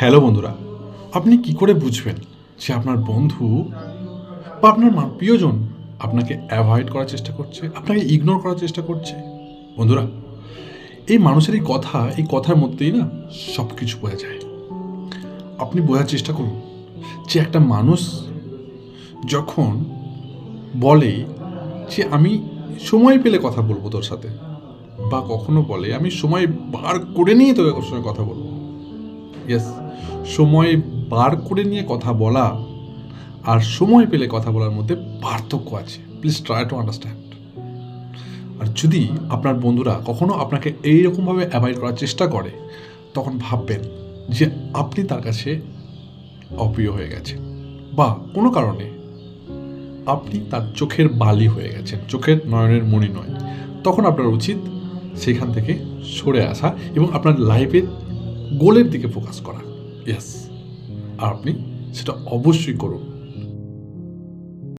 Hello বন্ধুরা, আপনি কি করে বুঝবেন যে আপনার বন্ধু বা আপনার মা- প্রিয়জন আপনাকে অ্যাভয়েড করার চেষ্টা করছে, আপনাকে ইগনোর করার চেষ্টা করছে? বন্ধুরা, এই মানুষের এই কথা, এই কথার মধ্যেই না সব কিছু বোঝা যায়। আপনি বোঝার চেষ্টা করুন যে একটা মানুষ যখন বলে যে আমি সময় পেলে কথা বলব তোর সাথে, বা কখনো বলে আমি সময় বার করে নিয়ে তোর সঙ্গে কথা বলব। ইয়েস সময় বার করে নিয়ে কথা বলা আর সময় পেলে কথা বলার মধ্যে পার্থক্য আছে। প্লিজ ট্রাই টু আন্ডারস্ট্যান্ড আর যদি আপনার বন্ধুরা কখনো আপনাকে এইরকমভাবে অ্যাভয়েড করার চেষ্টা করে, তখন ভাববেন যে আপনি তার কাছে অপ্রিয় হয়ে গেছেন বা কোনো কারণে আপনি তার চোখের বালি হয়ে গেছেন, চোখের নয়নের মণি নয়। তখন আপনার উচিত সেখান থেকে সরে আসা এবং আপনার লাইফের গোলের দিকে ফোকাস করা। ইয়েস আর আপনি সেটা অবশ্যই করুন।